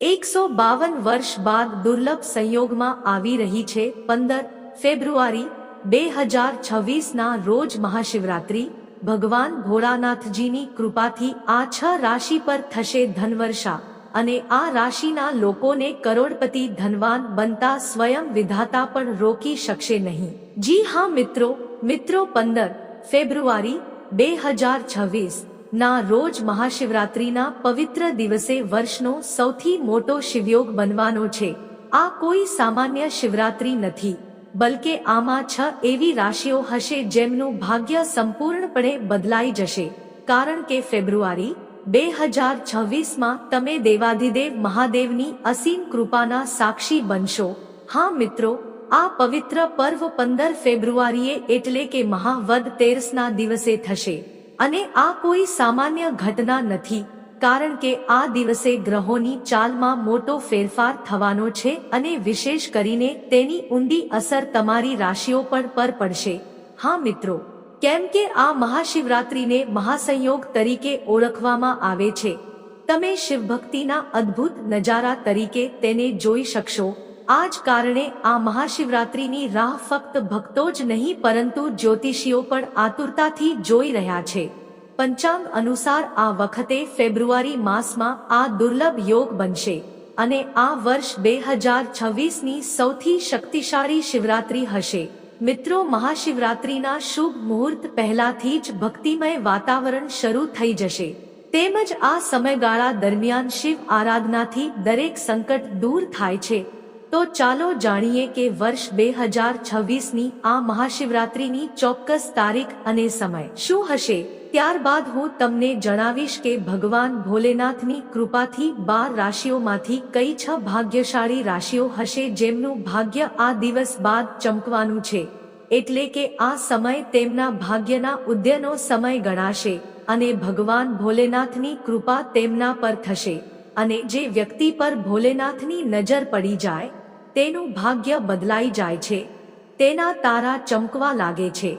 એકસો બાવન વર્ષ બાદ દુર્લભ સંયોગમાં આવી રહી છે પંદર ફેબ્રુઆરી બે હજાર છવ્વીસના રોજ મહાશિવરાત્રી. ભગવાન ભોળાનાથજીની કૃપાથી આ છ રાશિ પર થશે ધનવર્ષા અને આ રાશિના લોકોને કરોડપતિ ધનવાન બનતા સ્વયં વિધાતા પણ રોકી શકશે નહીં. જી હા મિત્રો મિત્રો પંદર ફેબ્રુઆરી બે હજાર છવ્વીસ. ના રોજ મહાશિવરાત્રિના પવિત્ર દિવસે વર્ષનો સૌથી મોટો શિવયોગ બનવાનો છે. આ કોઈ સામાન્ય શિવરાત્રી નથી, બલકે આમાં છ એવી રાશિઓ હશે જેમનું ભાગ્ય સંપૂર્ણપણે બદલાઈ જશે. કારણ કે ફેબ્રુઆરી બે હજાર છવ્વીસમાં તમે દેવાધિદેવ મહાદેવની અસીમ કૃપાના સાક્ષી બનશો. હા મિત્રો, આ પવિત્ર પર્વ પંદર ફેબ્રુઆરીએ એટલે કે મહાવદ તેરસના દિવસે થશે. અને આ કોઈ સામાન્ય ઘટના નથી, કારણ કે આ દિવસે ગ્રહોની ચાલમાં મોટો ફેરફાર થવાનો છે અને વિશેષ કરીને તેની ઊંડી અસર તમારી રાશિઓ પર પર પડશે. હા મિત્રો, કેમ કે આ મહાશિવરાત્રિને મહાસંયોગ તરીકે ઓળખવામાં આવે છે. તમે શિવભક્તિના અદ્ભુત નજારા તરીકે તેને જોઈ શકશો. આ જ કારણે આ મહાશિવરાત્રિની રાહ ફક્ત ભક્તો જ નહીં, પરંતુ જ્યોતિષીઓ પણ આતુરતાથી જોઈ રહ્યા છે. પંચાંગ અનુસાર આ વખતે ફેબ્રુઆરી માસમાં આ દુર્લભ યોગ બનશે અને આ વર્ષ બે હજાર છવ્વીસની સૌથી શક્તિશાળી શિવરાત્રી હશે. મિત્રો, મહાશિવરાત્રિના શુભ મુહૂર્ત પહેલાથી જ ભક્તિમય વાતાવરણ શરૂ થઈ જશે. તેમજ આ સમયગાળા દરમિયાન શિવ આરાધનાથી દરેક સંકટ દૂર થાય છે. તો ચાલો જાણીએ કે વર્ષ બે હજાર છવ્વીસની આ મહાશિવરાત્રિની ચોક્કસ તારીખ અને સમય શું હશે? ત્યારબાદ હું તમને જણાવીશ કે ભગવાન ભોલેનાથની કૃપાથી બાર રાશિઓમાંથી કઈ છ ભાગ્યશાળી રાશિઓ હશે જેમનું ભાગ્ય આ દિવસ બાદ ચમકવાનું છે. એટલે કે આ સમય તેમના ભાગ્યના ઉદ્યનો સમય ગણાશે અને ભગવાન ભોલેનાથની કૃપા તેમના પર થશે અને જે વ્યક્તિ પર ભોલેનાથની નજર પડી જાય તેનું ભાગ્ય બદલાઈ જાય છે. તેના તારા ચમકવા લાગે છે.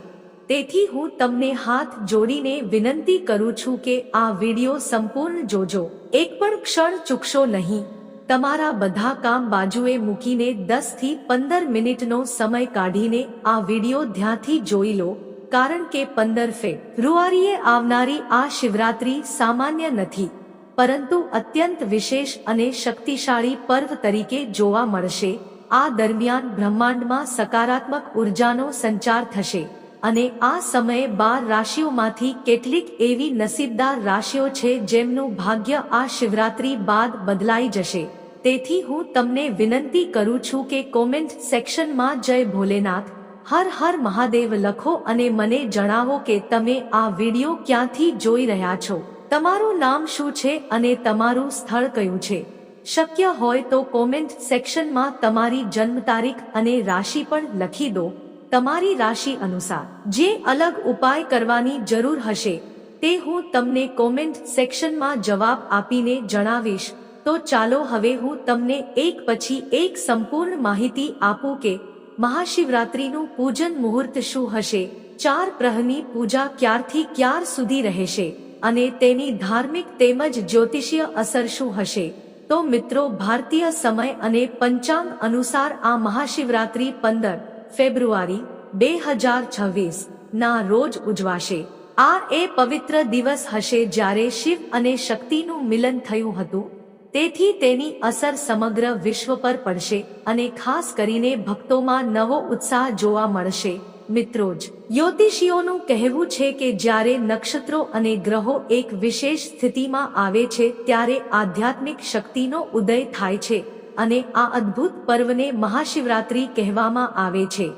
તેથી હું તમને હાથ જોડીને વિનંતી કરું છું કે આ વિડિયો સંપૂર્ણ જોજો. એક પણ ક્ષણ ચૂકશો નહીં. તમારા બધા કામ બાજુએ મૂકીને દસથી પંદર મિનિટનો સમય કાઢીને આ વિડિયો ધ્યાનથી જોઈ લો, કારણ કે પંદર ફેબ્રુઆરીએ આવનારી આ શિવરાત્રી સામાન્ય નથી. પરંતુ અત્યંત વિશેષ અને શક્તિશાળી પર્વ તરીકે જોવા મળશે. આ દરમિયાન બ્રહ્માંડમાં સકારાત્મક ઉર્જાનો સંચાર થશે અને આ સમયે બાર રાશિઓમાંથી કેટલીક એવી નસીબદાર રાશિઓ છે જેમનું ભાગ્ય આ શિવરાત્રી બાદ બદલાઈ જશે. તેથી હું તમને વિનંતી કરું છું કે કોમેન્ટ સેક્શનમાં જય ભોલેનાથ, હર હર મહાદેવ લખો અને મને જણાવો કે તમે આ વિડિયો ક્યાંથી જોઈ રહ્યા છો. તમારું નામ શું છે અને તમારું સ્થળ કયું છે? શક્ય હોય તો કોમેન્ટ સેક્શનમાં તમારી જન્મ તારીખ અને રાશિ પણ લખી દો. તમારી રાશિ અનુસાર જે અલગ ઉપાય કરવાની જરૂર હશે, તે હું તમને કોમેન્ટ સેક્શનમાં જવાબ આપીને જણાવીશ. તો ચાલો હવે હું તમને એક પછી એક સંપૂર્ણ માહિતી આપું કે મહાશિવરાત્રિનું પૂજન મુહૂર્ત શું હશે? ચાર પ્રહની પૂજા ક્યારથી ક્યાર સુધી રહેશે? અને તેની ધાર્મિક તેમજ જ્યોતિષીય અસર શું હશે? તો મિત્રો, ભારતીય સમય અને પંચાંગ અનુસાર આ મહાશિવરાત્રી પંદર ફેબ્રુઆરી બે હજાર છવ્વીસ ના રોજ ઉજવાશે. આ એ પવિત્ર દિવસ હશે જ્યારે શિવ અને શક્તિનું મિલન થયું હતું. તેથી તેની અસર સમગ્ર વિશ્વ પર પડશે અને ખાસ કરીને ભક્તોમાં નવો ઉત્સાહ જોવા મળશે. મિત્રો જ, જ્યોતિષીઓનું કહેવું છે કે જ્યારે નક્ષત્રો અને ગ્રહો એક વિશેષ સ્થિતિમાં આવે છે ત્યારે આધ્યાત્મિક શક્તિનો ઉદય થાય છે અને આ અદ્ભુત પર્વને મહાશિવરાત્રી કહેવામાં આવે છે.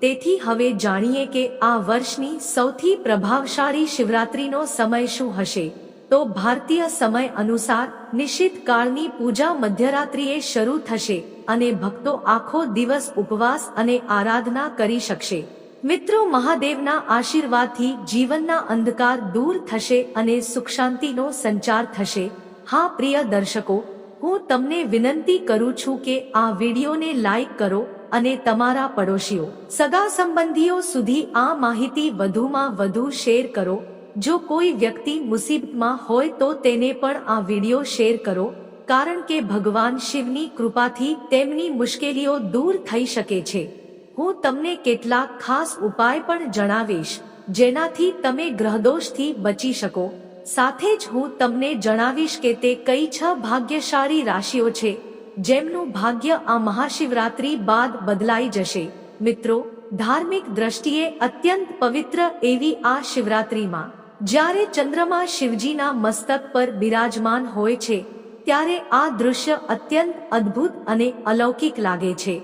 તેથી હવે જાણીએ કે આ વર્ષની સૌથી પ્રભાવશાળી શિવરાત્રીનો સમય શું હશે. તો ભારતીય સમય અનુસાર નિશ્ચિત કાળની પૂજા મધ્યરાત્રિએ શરૂ થશે અને ભક્તો આખો દિવસ ઉપવાસ અને આરાધના કરી શકશે. મિત્રો, મહાદેવના આશીર્વાદથી જીવનના અંધકાર દૂર થશે અને સુખ શાંતિનો સંચાર થશે. હા, પ્રિય દર્શકો, હું તમને વિનંતી કરું છું કે આ વિડીયોને લાઈક કરો અને તમારા પડોશીઓ, સગા સંબંધીઓ સુધી આ માહિતી વધુમાં વધુ શેર કરો. જો કોઈ વ્યક્તિ મુસીબતમાં હોય તો તેને પણ આ વીડિયો શેર કરો, કારણ કે ભગવાન શિવની કૃપાથી તેમની મુશ્કેલીઓ દૂર થઈ શકે છે. હું તમને કેટલાક ખાસ ઉપાય પણ જણાવીશ, જેનાથી તમે ગ્રહદોષથી બચી શકો. સાથે જ હું તમને જણાવીશ કે તે કઈ છ ભાગ્યશાળી રાશિઓ છે, જેમનું ભાગ્ય આ મહાશિવરાત્રી બાદ બદલાઈ જશે. મિત્રો, ધાર્મિક દ્રષ્ટિએ અત્યંત પવિત્ર એવી આ શિવરાત્રીમાં, જ્યારે ચંદ્રમા શિવજીના મસ્તક પર બિરાજમાન હોય છે, ત્યારે આ દૃશ્ય અત્યંત અદ્ભુત અને અલૌકિક લાગે છે.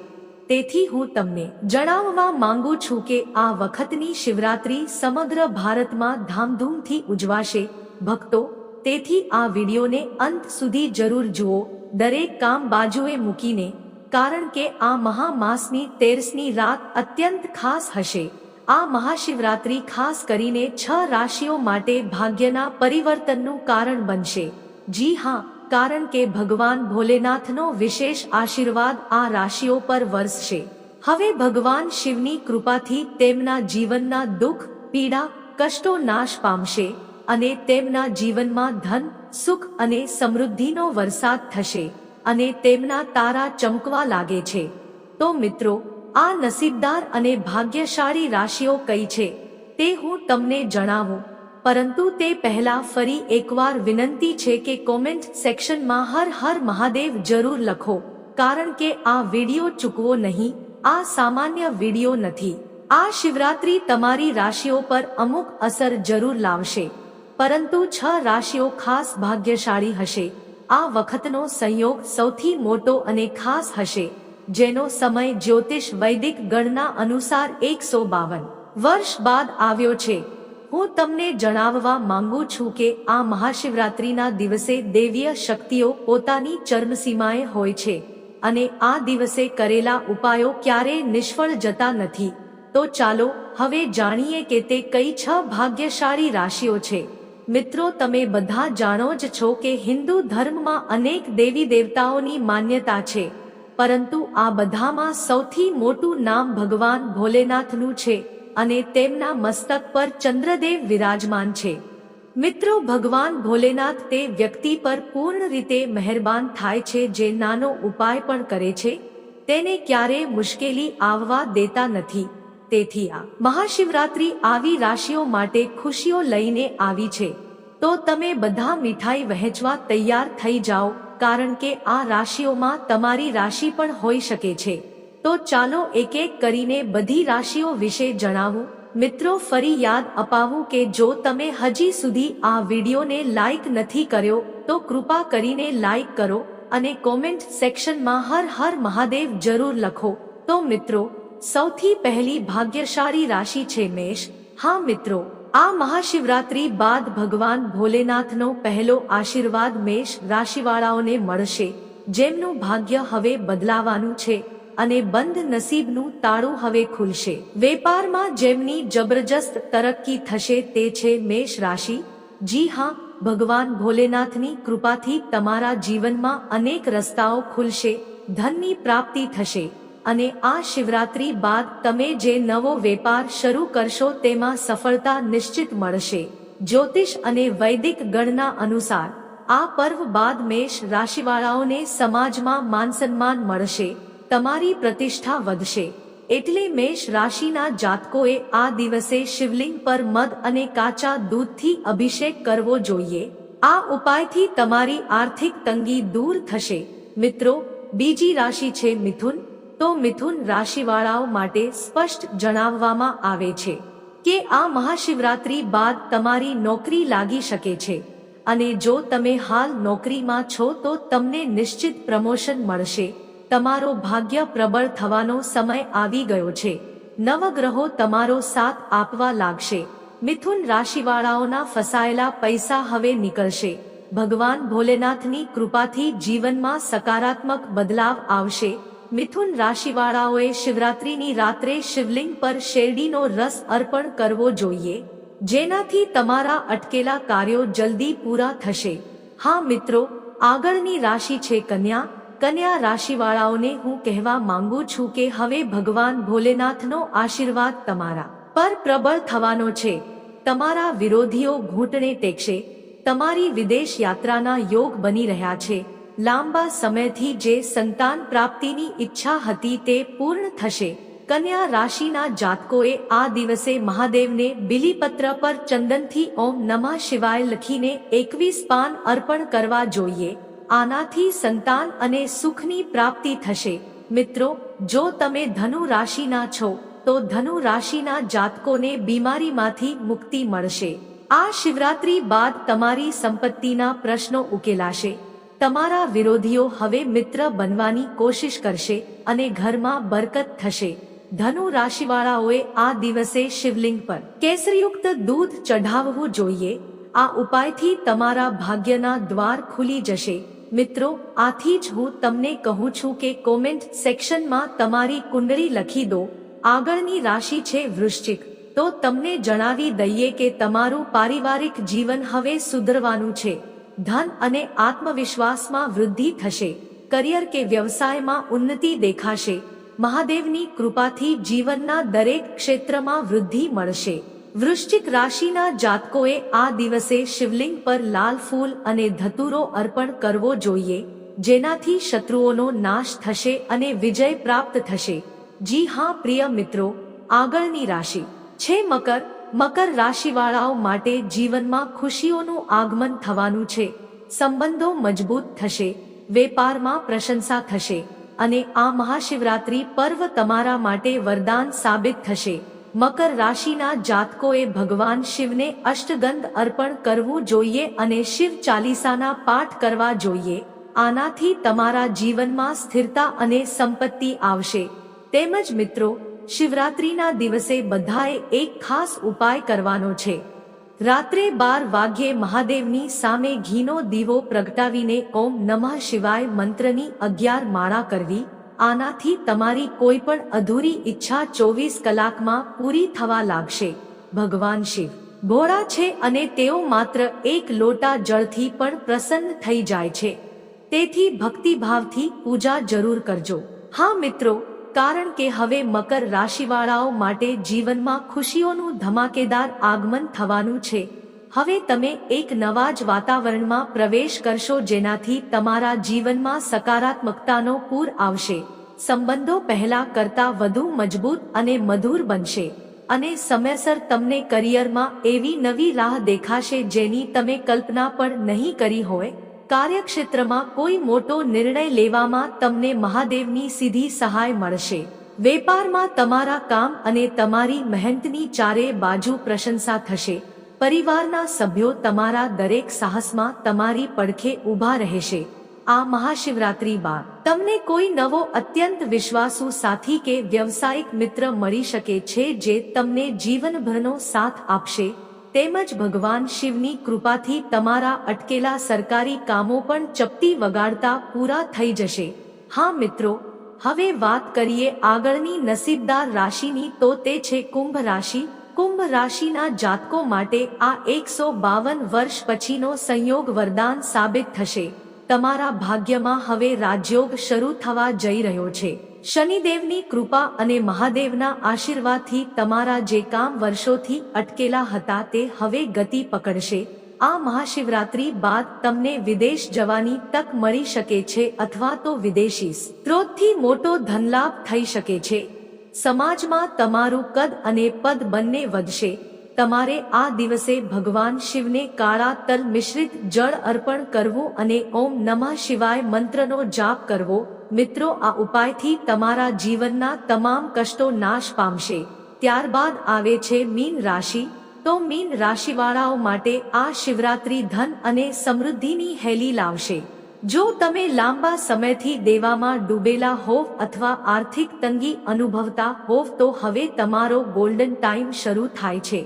તેથી હું તમને જણાવવા માંગુ છું કે આ વખતની શિવરાત્રી સમગ્ર ભારતમાં ધામધૂમથી ઉજવાશે. ભક્તો, તેથી આ વિડીયોને અંત સુધી જરૂર જુઓ. દરેક કામ બાજુએ મૂકીને, કારણ કે આ મહામાસની તેરસની રાત અત્યંત ખાસ હશે. આ મહાશિવરાત્રી ખાસ કરીને છ રાશિઓ માટે ભાગ્યના પરિવર્તનનું કારણ બનશે. જી હા કારણ કે ભગવાન ભોલેનાથનો વિશેષ આશીર્વાદ આ રાશિઓ પર વરસશે. હવે ભગવાન શિવની કૃપાથી તેમના જીવનના દુઃખ, પીડા, કષ્ટો નાશ પામશે અને તેમના જીવનમાં ધન, સુખ અને સમૃદ્ધિનો વરસાદ થશે અને તેમના તારા ચમકવા લાગે છે. તો મિત્રો, આ નસીબદાર અને ભાગ્યશાળી રાશિઓ કઈ છે તે હું તમને જણાવું. પરંતુ તે પહેલા ફરી એકવાર વિનંતી છે કે કોમેન્ટ સેક્શનમાં હર હર મહાદેવ જરૂર લખો, કારણ કે આ વિડિયો ચૂકવો નહીં, આ સામાન્ય વિડિયો નથી. આ શિવરાત્રી તમારી રાશિઓ પર અમુક અસર જરૂર લાવશે. પરંતુ છ રાશિઓ ખાસ ભાગ્યશાળી હશે. આ વખતનો સંયોગ સૌથી મોટો અને ખાસ હશે, જેનો સમય જ્યોતિષ વૈદિક ગણના અનુસાર એકસો બાવન વર્ષ બાદ આવ્યો છે. હું તમને જણાવવા માંગુ છું કે આ મહાશિવરાત્રિના દિવસે દેવીય શક્તિઓ પોતાની ચર્મસીમાએ હોય છે અને આ દિવસે કરેલા ઉપાયો ક્યારેય નિષ્ફળ જતા નથી. તો ચાલો, હવે જાણીએ કે તે કઈ છ ભાગ્યશાળી રાશિઓ છે. મિત્રો, તમે બધા જાણો જ છો કે હિન્દુ ધર્મમાં અનેક દેવી દેવતાઓની માન્યતા છે. પરંતુ આ બધામાં સૌથી મોટું નામ ભગવાન ભોલેનાથનું છે. અને તેમના મસ્તક પર ચંદ્રદેવ વિરાજમાન છે. મિત્રો, ભગવાન ભોલેનાથ તે વ્યક્તિ પર પૂર્ણ રીતે મહેરબાન થાય છે જે નાનો ઉપાય પણ કરે છે. તેને ક્યારેય મુશ્કેલી આવવા દેતા નથી. તેથી આ મહાશિવરાત્રી આવી રાશિઓ માટે ખુશીઓ લઈને આવી છે. તો તમે બધા મીઠાઈ વહેંચવા તૈયાર થઈ જાઓ, કારણ કે આ રાશિઓમાં તમારી રાશિ પણ હોઈ શકે છે. તો ચાલો એક એક કરીને બધી રાશિઓ વિશે જણાવું. મિત્રો, ફરી યાદ અપાવું કે જો તમે હજી સુધી આ વિડીયોને લાઈક નથી કર્યો, તો કૃપા કરીને લાઈક કરો અને કોમેન્ટ સેક્શનમાં હર હર મહાદેવ જરૂર લખો. તો મિત્રો, સૌથી પહેલી ભાગ્યશાળી રાશિ છે મેષ. હા મિત્રો, આ મહાશિવરાત્રી બાદ ભગવાન ભોલેનાથનો પહેલો આશીર્વાદ મેષ રાશિવાળાઓને મળશે. જેમનું ભાગ્ય હવે બદલાવાનું છે. અને બંધ નસીબનું તાળું હવે ખુલશે. વેપારમાં જેમની જબરજસ્ત તરક્કી થશે તે છે મેષ રાશિ. જી હા, ભગવાન ભોલેનાથની કૃપાથી તમારા જીવનમાં અનેક રસ્તાઓ ખુલશે, ધનની પ્રાપ્તિ થશે અને આ શિવરાત્રી બાદ તમે જે નવો વેપાર શરૂ કરશો તેમાં સફળતા નિશ્ચિત મળશે. જ્યોતિષ અને વૈદિક ગણના અનુસાર આ પર્વ બાદ મેષ રાશિવાળાઓને સમાજમાં માનસન્માન મળશે. તમારી પ્રતિષ્ઠા વધશે. એટલે મેષ રાશિના જાતકોએ આ દિવસે શિવલિંગ પર મધ અને કાચા દૂધથી અભિષેક કરવો જોઈએ. આ ઉપાયથી તમારી આર્થિક તંગી દૂર થશે. મિત્રો, બીજી રાશિ છે મિથુન. તો મિથુન રાશિવાળાઓ માટે સ્પષ્ટ જણાવવામાં આવે છે કે આ મહાશિવરાત્રી બાદ તમારી નોકરી લાગી શકે છે. અને જો તમે હાલ નોકરીમાં છો તો તમને નિશ્ચિત પ્રમોશન મળશે. તમારો ભાગ્ય પ્રબળ થવાનો સમય આવી ગયો છે. નવગ્રહો તમારો સાથ આપવા લાગશે. મિથુન રાશિવાળાઓના ફસાયેલા પૈસા હવે નીકળશે. ભગવાન ભોલેનાથની કૃપાથી જીવનમાં સકારાત્મક બદલાવ આવશે. મિથુન રાશિવાળાઓએ શિવરાત્રીની રાત્રે શિવલિંગ પર શેરડીનો રસ અર્પણ કરવો જોઈએ. જેનાથી તમારા અટકેલા કાર્યો જલ્દી પૂરા થશે. હા મિત્રો, આગળની રાશિ છે કન્યા. કન્યા રાશિવાળાઓને હું કહેવા માંગુ છું કે હવે ભગવાન ભોલેનાથનો આશીર્વાદ તમારા પર પ્રબળ થવાનો છે. તમારા વિરોધીઓ ઘૂંટણે ટેકશે. તમારી વિદેશ યાત્રાના યોગ બની રહ્યા છે. લાંબા સમયથી જે સંતાન પ્રાપ્તિની ઈચ્છા હતી તે પૂર્ણ થશે. કન્યા રાશિના જાતકોએ આ દિવસે મહાદેવને બિલીપત્ર પર ચંદનથી ઓમ નમઃ શિવાય લખીને એકવીસ પાન અર્પણ કરવા જોઈએ. આનાથી સંતાન અને સુખની પ્રાપ્તિ થશે. મિત્રો, જો તમે ધનુ રાશિના છો, તો ધનુ રાશિના જાતકોને બીમારીમાંથી મુક્તિ મળશે. આ શિવરાત્રી બાદ તમારી સંપત્તિના પ્રશ્નો ઉકેલાશે. તમારા વિરોધીઓ હવે મિત્ર બનવાની કોશિશ કરશે અને ઘરમાં બરકત થશે. ધનુ રાશિવાળાઓએ આ દિવસે શિવલિંગ પર કેસરીયુક્ત દૂધ ચઢાવવું જોઈએ. આ ઉપાયથી તમારા ભાગ્યના દ્વાર ખુલી જશે. મિત્રો, આથી જ હું તમને કહું છું કે કોમેન્ટ સેક્શનમાં તમારી કુંડળી લખી દો. આગળની રાશિ છે વૃશ્ચિક. તો તમને જણાવી દઈએ કે તમારું પારિવારિક જીવન હવે સુધરવાનું છે. ધન અને આત્મવિશ્વાસમાં વૃદ્ધિ થશે. કરિયર કે વ્યવસાયમાં ઉન્નતિ દેખાશે. મહાદેવની કૃપાથી જીવનના દરેક ક્ષેત્રમાં વૃદ્ધિ મળશે. વૃશ્ચિક રાશિના જાતકોએ આ દિવસે શિવલિંગ પર લાલ ફૂલ અને ધતુરો અર્પણ કરવો જોઈએ, જેનાથી શત્રુઓનો નાશ થશે અને વિજય પ્રાપ્ત થશે. જી હા, પ્રિય મિત્રો, આગળની રાશિ. છે મકર. મકર રાશિવાળાઓ માટે જીવનમાં ખુશીઓનું આગમન થવાનું છે. સંબંધો મજબૂત થશે, વેપારમાં પ્રશંસા થશે, અને આ મહાશિવરાત્રી પર્વ તમારા માટે વરદાન સાબિત થશે. મકર રાશિના જાતકોએ ભગવાન શિવને અષ્ટગંધ અર્પણ કરવું જોઈએ અને શિવ ચાલીસાના પાઠ કરવા જોઈએ. આનાથી તમારા જીવનમાં સ્થિરતા અને સંપત્તિ આવશે. તેમજ મિત્રો, શિવરાત્રીના દિવસે બધાએ એક ખાસ ઉપાય કરવાનો છે. રાત્રે બાર વાગ્યે મહાદેવની સામે ઘીનો દીવો પ્રગટાવીને ઓમ નમઃ શિવાય મંત્રની અગિયાર માળા કરવી. આનાથી તમારી કોઈ પણ અધૂરી ઈચ્છા ચોવીસ કલાકમાં પૂરી થવા લાગશે. ભગવાન શિવ, ભોળા છે અને તેઓ માત્ર એક લોટા જળથી પણ પ્રસન્ન થઈ જાય છે. તેથી ભક્તિભાવથી પૂજા જરૂર કરજો. હા મિત્રો, કારણ કે હવે મકર રાશિવાળાઓ માટે જીવનમાં ખુશીઓનું ધમાકેદાર આગમન થવાનું છે. હવે તમે એક નવા જ વાતાવરણમાં પ્રવેશ કરશો જેનાથી તમારા જીવનમાં સકારાત્મકતાનો પૂર આવશે. સંબંધો પહેલા કરતા વધુ મજબૂત અને મધુર બનશે. અને સમયસર તમને કરિયરમાં એવી નવી રાહ દેખાશે જેની તમે કલ્પના પણ નહીં કરી હોય. કાર્યક્ષેત્રમાં કોઈ મોટો નિર્ણય લેવામાં તમને મહાદેવની સીધી સહાય મળશે. વેપારમાં તમારા કામ અને તમારી મહેનતની ચારે બાજુ પ્રશંસા થશે. પરિવારના સભ્યો તમારા દરેક સાહસમાં તમારી પડખે ઊભા રહેશે. આ મહાશિવરાત્રી બાદ. તમને કોઈ નવો અત્યંત વિશ્વાસુ સાથી કે વ્યવસાયિક મિત્ર મળી શકે છે જે તમને જીવનભરનો સાથ આપશે. તેમજ ભગવાન શિવની કૃપાથી તમારા અટકેલા સરકારી કામો પણ ચપટી વગાડતા પૂરા થઈ જશે. હા મિત્રો, હવે વાત કરીએ આગળની નસીબદાર રાશિની તો તે છે કુંભ રાશિ. કુંભ રાશિના જાતકો માટે આ એકસો બાવન વર્ષ પછીનો સંયોગ વરદાન સાબિત થશે. તમારા ભાગ્યમાં હવે રાજયોગ શરૂ થવા જઈ રહ્યો છે. શનિદેવની કૃપા અને મહાદેવના આશીર્વાદથી તમારા જે કામ વર્ષોથી અટકેલા હતા તે હવે ગતિ પકડશે. આ મહાશિવરાત્રી બાદ તમને વિદેશ જવાની તક મળી શકે છે અથવા તો વિદેશી સ્ત્રોતથી મોટો ધનલાભ થઈ શકે છે. સમાજમાં તમારું કદ અને પદ બંને વધશે. તમારે આ દિવસે ભગવાન શિવને કાળા તલ મિશ્રિત જળ અર્પણ કરવું અને ઓમ નમઃ શિવાય મંત્રનો જાપ કરવો. મિત્રો, આ ઉપાયથી તમારા જીવનના તમામ કષ્ટો નાશ પામશે. ત્યારબાદ આવે છે મીન રાશિ. તો મીન રાશિવાળાઓ માટે આ શિવરાત્રી ધન અને સમૃદ્ધિની હેલી લાવશે. જો તમે લાંબા સમયથી દેવામાં ડૂબેલા હોવ અથવા આર્થિક તંગી અનુભવતા હોવ તો હવે તમારો ગોલ્ડન ટાઈમ શરૂ થાય છે.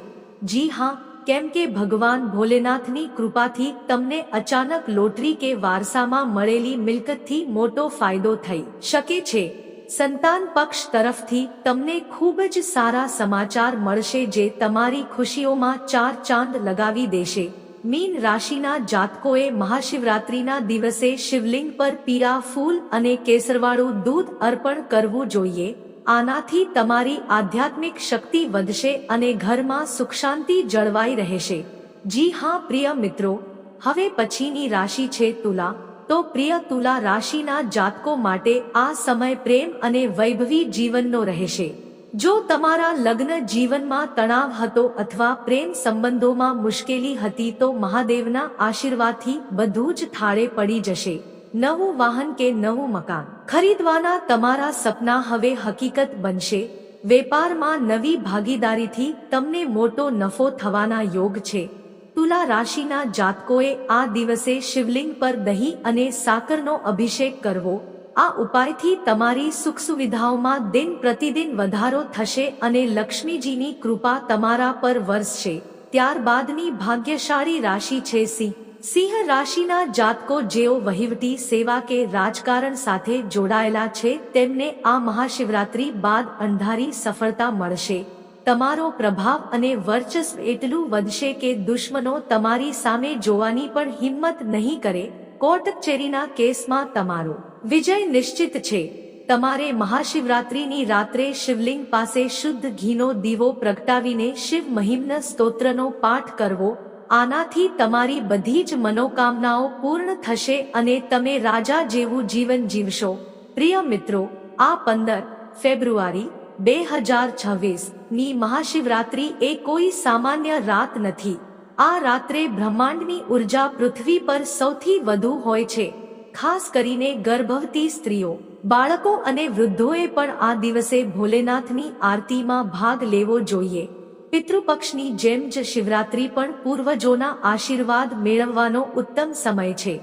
જી હા, કેમ કે ભગવાન ભોલેનાથની કૃપાથી તમને અચાનક લોટરી કે વારસામાં મળેલી મિલકતથી મોટો ફાયદો થઈ શકે છે. સંતાન પક્ષ તરફથી તમને ખૂબ જ સારા સમાચાર મળશે જે તમારી ખુશીઓમાં ચાર ચાંદ લગાવી દેશે. મીન રાશિના જાતકોએ મહાશિવરાત્રીના દિવસે શિવલિંગ પર પીળા ફૂલ અને કેસરવાળું દૂધ અર્પણ કરવું જોઈએ. આનાથી તમારી આધ્યાત્મિક શક્તિ વધશે અને ઘરમાં સુખ શાંતિ જળવાઈ રહેશે. જી હા, પ્રિય મિત્રો. હવે પછીની રાશિ છે તુલા. તો પ્રિય તુલા રાશિના જાતકો માટે આ સમય પ્રેમ અને વૈભવી જીવનનો રહેશે. જો તમારા લગ્ન જીવનમાં તણાવ હતો અથવા પ્રેમ સંબંધોમાં મુશ્કેલી હતી તો મહાદેવના આશીર્વાદથી બધું જ થાળે પડી જશે. નવું વાહન કે નવું મકાન. ખરીદવાના તમારા સપના હવે હકીકત બનશે. વેપારમાં નવી ભાગીદારીથી તમને મોટો નફો થવાના યોગ છે. તુલા રાશિના જાતકોએ આ દિવસે શિવલિંગ પર દહીં અને સાકરનો અભિષેક કરવો. આ ઉપાયથી તમારી સુખ સુવિધાઓમાં દિન પ્રતિદિન વધારો થશે અને લક્ષ્મીજીની કૃપા તમારા પર વરસશે. ત્યારબાદની ભાગ્યશાળી રાશિ છે સિંહ. સિંહ રાશિના જાતકો જેઓ વહીવટી સેવા કે રાજકારણ સાથે જોડાયેલા છે, તેમને આ મહાશિવરાત્રી બાદ અંધારી સફળતા મળશે. તમારો પ્રભાવ અને વર્ચસ્વ એટલું વધશે કે દુશ્મનો તમારી સામે જોવાની પણ હિંમત નહીં કરે. કોર્ટ કચેરીના કેસમાં તમારો વિજય નિશ્ચિત છે. તમારે મહાશિવરાત્રિની રાત્રે શિવલિંગ પાસે શુદ્ધ ઘીનો દીવો પ્રગટાવીને શિવ મહિમ્ન સ્તોત્રનો પાઠ કરવો. આનાથી તમારી બધી જ મનોકામનાઓ પૂર્ણ થશે અને તમે રાજા જેવું જીવન જીવશો. પ્રિય મિત્રો, આ પંદર ફેબ્રુઆરી બે હજાર છવ્વીસની મહાશિવરાત્રી એ કોઈ સામાન્ય રાત નથી. આ રાત્રે બ્રહ્માંડની ઊર્જા પૃથ્વી પર સૌથી વધુ હોય છે. ખાસ કરીને ગર્ભવતી સ્ત્રીઓ. બાળકો અને વૃદ્ધોએ પણ આ દિવસે ભોલેનાથની આરતીમાં ભાગ લેવો જોઈએ. પિતૃપક્ષની જેમ જ શિવરાત્રી પણ પૂર્વજોના આશીર્વાદ મેળવવાનો ઉત્તમ સમય છે.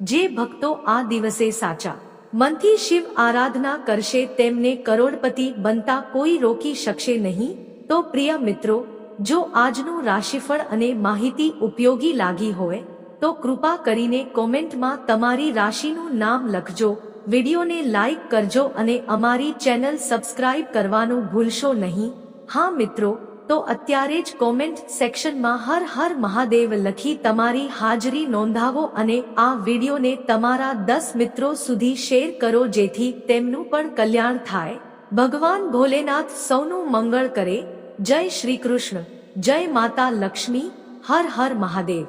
જે ભક્તો આ દિવસે સાચા મનથી શિવ આરાધના કરશે તેમને કરોડપતિ બનતા કોઈ રોકી શકશે નહીં. તો પ્રિય મિત્રો, જો આજનું રાશિફળ અને માહિતી ઉપયોગી લાગી હોય તો કૃપા કરીને કોમેન્ટમાં તમારી રાશિનું નામ લખજો, વિડીયોને લાઈક કરજો અને અમારી ચેનલ સબસ્ક્રાઇબ કરવાનું ભૂલશો નહીં. હા મિત્રો, તો અત્યારે જ કોમેન્ટ સેક્શનમાં હર હર મહાદેવ લખી તમારી હાજરી નોંધાવો અને આ વિડીયોને તમારા દસ મિત્રો સુધી શેર કરો જેથી તેમનું પણ કલ્યાણ થાય. ભગવાન ભોલેનાથ સૌનું મંગળ કરે. જય શ્રી કૃષ્ણ. જય માતા લક્ષ્મી. હર હર મહાદેવ.